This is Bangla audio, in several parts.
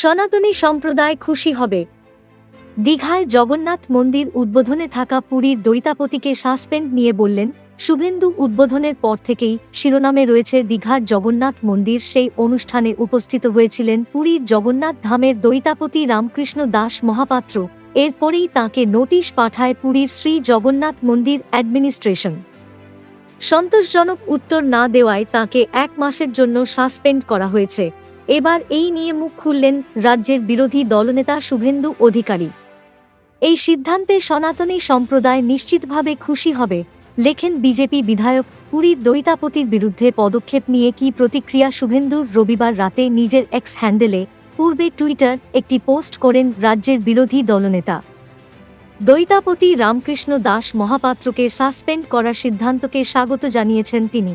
সনাতনী সম্প্রদায় খুশি হবে। দীঘায় জগন্নাথ মন্দির উদ্বোধনে থাকা পুরীর দৈতাপতিকে সাসপেন্ড নিয়ে বললেন, শুভেন্দু উদ্বোধনের পর থেকেই শিরোনামে রয়েছে দীঘার জগন্নাথ মন্দির। সেই অনুষ্ঠানে উপস্থিত হয়েছিলেন পুরীর জগন্নাথ ধামের দৈতাপতি রামকৃষ্ণ দাস মহাপাত্র। এরপরেই তাকে নোটিশ পাঠায় পুরীর শ্রী জগন্নাথ মন্দির অ্যাডমিনিস্ট্রেশন। সন্তোষজনক উত্তর না দেওয়ায় তাকে এক মাসের জন্য সাসপেন্ড করা হয়েছে। এবার এই নিয়ে মুখ খুললেন রাজ্যের বিরোধী দলনেতা শুভেন্দু অধিকারী। এই সিদ্ধান্তে সনাতনী সম্প্রদায় নিশ্চিতভাবে খুশি হবে, লেখেন বিজেপি বিধায়ক পুরীর দৈতাপতির বিরুদ্ধে পদক্ষেপ নিয়ে কি প্রতিক্রিয়া শুভেন্দুর রবিবার রাতে নিজের এক্স হ্যান্ডেলে পূর্বে টুইটার একটি পোস্ট করেন রাজ্যের বিরোধী দলনেতা। দৈতাপতি রামকৃষ্ণ দাস মহাপাত্রকে সাসপেন্ড করার সিদ্ধান্তকে স্বাগত জানিয়েছেন তিনি।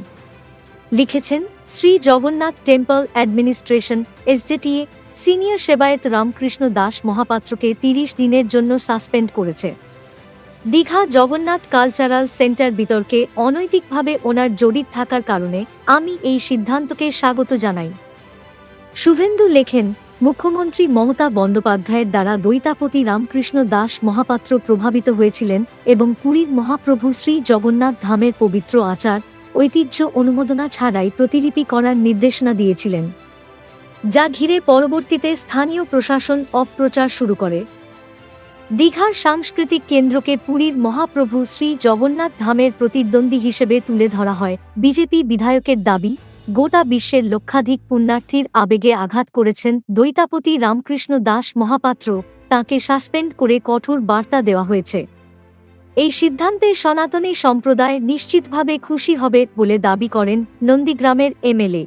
লিখেছেন Shri Jagannath temple administration SJTA senior sevayat Ramakrishna Das মহাপাত্রকে তিরিশ দিনের জন্য সাসপেন্ড করেছে। দীঘা জগন্নাথ কালচারাল সেন্টার বিতর্কে অনৈতিকভাবে ওনার জড়িত থাকার কারণে আমি এই সিদ্ধান্তকে স্বাগত জানাই। শুভেন্দু লেখেন, মুখ্যমন্ত্রী মমতা বন্দ্যোপাধ্যায়ের দ্বারা দৈতাপতি রামকৃষ্ণ দাস মহাপাত্র প্রভাবিত হয়েছিলেন এবং পুরীর মহাপ্রভু শ্রী জগন্নাথ ধামের পবিত্র আচার ঐতিহ্য অনুমোদনা ছাড়াই প্রতিলিপি করার নির্দেশনা দিয়েছিলেন, যা ঘিরে পরবর্তীতে স্থানীয় প্রশাসন অপপ্রচার শুরু করে। দীঘার সাংস্কৃতিক কেন্দ্রকে পুরীর মহাপ্রভু শ্রী জগন্নাথ ধামের প্রতিদ্বন্দ্বী হিসেবে তুলে ধরা হয়। বিজেপি বিধায়কের দাবি, গোটা বিশ্বের লক্ষাধিক পুণ্যার্থীর আবেগে আঘাত করেছেন দৈতাপতি রামকৃষ্ণ দাস মহাপাত্র। তাকে সাসপেন্ড করে কঠোর বার্তা দেওয়া হয়েছে। এই সিদ্ধান্তে সনাতনী সম্প্রদায় নিশ্চিতভাবে খুশি হবে বলে দাবি করেন নন্দীগ্রামের এমএলএ।